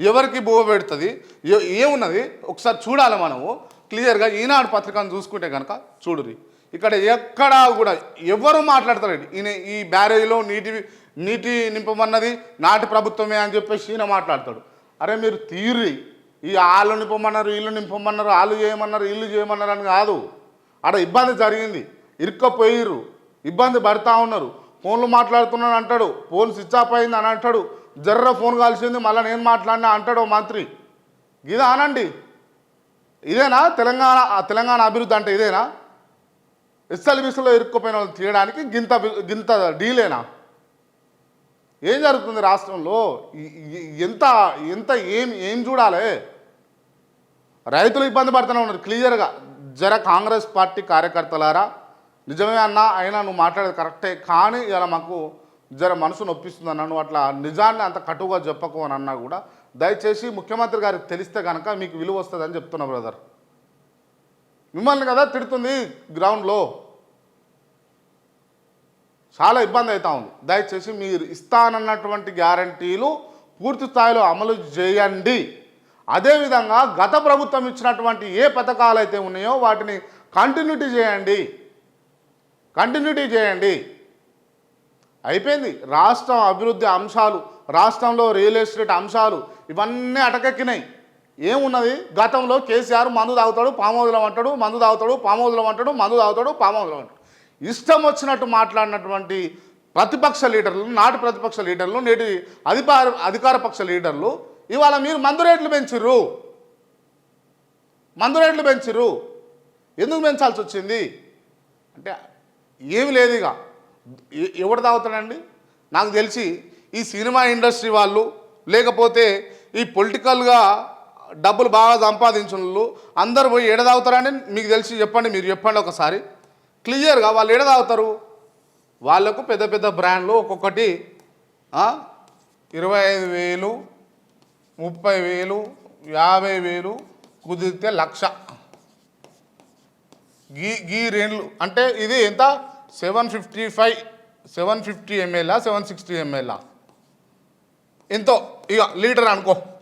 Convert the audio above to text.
ఎవరికి బువ్వ పెడుతుంది? ఏమున్నది? ఒకసారి చూడాలి మనము. క్లియర్గా ఈనాడు పత్రికను చూసుకుంటే కనుక చూడురి. ఇక్కడ ఎక్కడా కూడా ఎవరు మాట్లాడతారు ఈయన ఈ బ్యారేజ్లో నీటి నీటి నింపమన్నది నాటి ప్రభుత్వమే అని చెప్పేసి ఈయన మాట్లాడతాడు. అరే మీరు తీర్రి. ఈ వాళ్ళు నింపమన్నారు ఇల్లు నింపమన్నారు వాళ్ళు చేయమన్నారు ఇల్లు చేయమన్నారు అని కాదు. ఆడ ఇబ్బంది జరిగింది. ఇరుక్కపోయిర్రు. ఇబ్బంది పడతా ఉన్నారు. ఫోన్లు మాట్లాడుతున్నాను అంటాడు. ఫోన్ స్విచ్ ఆఫ్ అయింది అని అంటాడు. జర్ర ఫోన్ కాల్సింది మళ్ళీ నేను మాట్లాడినా అంటాడు మంత్రి. ఇదా అనండి. ఇదేనా? తెలంగాణ తెలంగాణ అభివృద్ధి అంటే ఇదేనా? ఇస్తలు బిస్సలో ఇరుక్కుపోయిన వాళ్ళు తీయడానికి గింత గింత డీలేనా? ఏం జరుగుతుంది రాష్ట్రంలో? ఎంత ఎంత ఏం ఏం చూడాలి? రైతులు ఇబ్బంది పడుతూనే ఉన్నారు. క్లియర్గా జర కాంగ్రెస్ పార్టీ కార్యకర్తలారా నిజమే అన్నా అయినా నువ్వు మాట్లాడేది కరెక్టే కానీ ఇలా మాకు జర మనసు నొప్పిస్తుంది అన్నాను అట్లా నిజాన్ని అంత కటువుగా చెప్పకు అని అన్నా కూడా దయచేసి ముఖ్యమంత్రి గారికి తెలిస్తే కనుక మీకు విలువ వస్తుందని చెప్తున్నా బ్రదర్. మిమ్మల్ని కదా తిడుతుంది గ్రౌండ్లో. చాలా ఇబ్బంది అవుతా ఉంది. దయచేసి మీరు ఇస్తానన్నటువంటి గ్యారంటీలు పూర్తి స్థాయిలో అమలు చేయండి. అదేవిధంగా గత ప్రభుత్వం ఇచ్చినటువంటి ఏ పథకాలు అయితే ఉన్నాయో వాటిని కంటిన్యూటీ చేయండి. కంటిన్యూటీ చేయండి. అయిపోయింది. రాష్ట్రం అభివృద్ధి అంశాలు రాష్ట్రంలో రియల్ ఎస్టేట్ అంశాలు ఇవన్నీ అటకెక్కినాయి. ఏమున్నది? గతంలో కేసీఆర్ మందు తాగుతాడు పామోదులం అంటాడు మందు తాగుతాడు పామోదులం అంటాడు మందు తాగుతాడు పామోదులం అంటాడు. ఇష్టం వచ్చినట్టు మాట్లాడినటువంటి ప్రతిపక్ష లీడర్లు నాటి ప్రతిపక్ష లీడర్లు నేటి అధికార అధికార పక్ష లీడర్లు ఇవాళ మీరు మందు రేట్లు పెంచిర్రు. మందు రేట్లు పెంచిర్రు. ఎందుకు పెంచాల్సి వచ్చింది? అంటే ఏమి లేదు ఇక. ఎవడు తాగుతాడండి? నాకు తెలిసి ఈ సినిమా ఇండస్ట్రీ వాళ్ళు లేకపోతే ఈ పొలిటికల్గా డబ్బులు బాగా సంపాదించిన వాళ్ళు అందరు పోయి ఎడ తాగుతారని మీకు తెలిసి చెప్పండి మీరు చెప్పండి ఒకసారి. క్లియర్గా వాళ్ళు ఎడ తాగుతారు? వాళ్ళకు పెద్ద పెద్ద బ్రాండ్లు ఒక్కొక్కటి ఇరవై ఐదు వేలు ముప్పై వేలు యాభై వేలు కుదిరితే లక్ష. గీ గీ రేండ్లు అంటే ఇది ఎంత? Seven fifty five seven fifty ఎంఎల్ఆ seven sixty ఎంఎల్ఆ ఎంతో ఇక లీటర్ అనుకో.